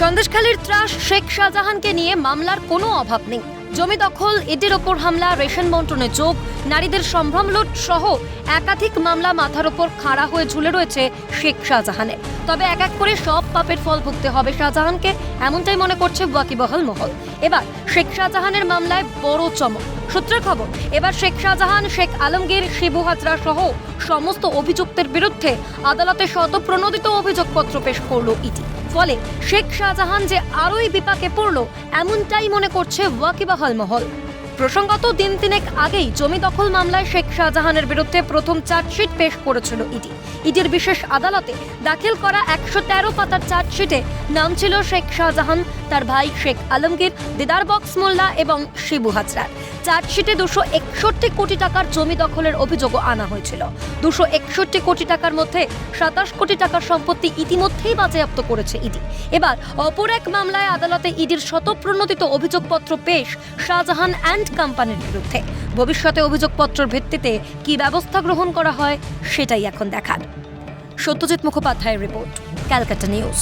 সন্দেশখালীর ত্রাস শেখ শাহজাহানকে নিয়ে মামলার কোনো অভাব নেই। জমি দখল ইডির ওপর হামলা, রেশন বন্টনে যোগ নারীদের সম্ভ্রম লুট সহ একাধিক মামলা মাথার ওপর খাড়া হয়ে ঝুলে রয়েছে শেখ শাহজাহানের। তবে এক এক করে সব পাপের ফল ভুগতে হবে শাহজাহানকে, এমনটাই মনে করছে ওয়াকিবহাল মহল। এবার শেখ শাহজাহানের মামলায় বড় চমক। সূত্রের খবর, এবার শেখ শাহজাহান, শেখ আলমগীর, শিবু হাজরা সহ সমস্ত অভিযুক্তের বিরুদ্ধে আদালতে শতপ্রণোদিত অভিযোগপত্র পেশ করল ইডি। ফলে শেখ শাহজাহান যে আরোই বিপাকে পড়ল, এমনটাই মনে করছে ওয়াকিবাহাল মহল। প্রসঙ্গত, দিন তিনেক আগেই জমি দখল মামলায় শেখ শাহজাহানের বিরুদ্ধে প্রথম চার্জশিট পেশ করেছিল ইডি। ইডির বিশেষ আদালতে দাখিল করা একশো তেরো পাতার চার্জশিটে নাম ছিল শেখ শাহজাহান, তার ভাই শেখ আলমগীর, দিদার বক্স মোল্লা এবং শিবু হাজরার চার্জশিটে দুশো একষট্টি কোটি টাকার জমি দখলের অভিযোগও আনা হয়েছিল। দুশো একষট্টি কোটি টাকার মধ্যে সাতাশ কোটি টাকার সম্পত্তি ইতিমধ্যেই বাজেয়াপ্ত করেছে ইডি। এবার অপর এক মামলায় আদালতে ইডির শতপ্রণোদিত অভিযোগপত্র পেশ শাহজাহান অ্যান্ড কোম্পানির বিরুদ্ধে। ভবিষ্যতে অভিযোগপত্রের ভিত্তিতে কি ব্যবস্থা গ্রহণ করা হয় সেটাই এখন দেখার। সত্যজিৎ মুখোপাধ্যায়ের রিপোর্ট ক্যালকাটা নিউজ।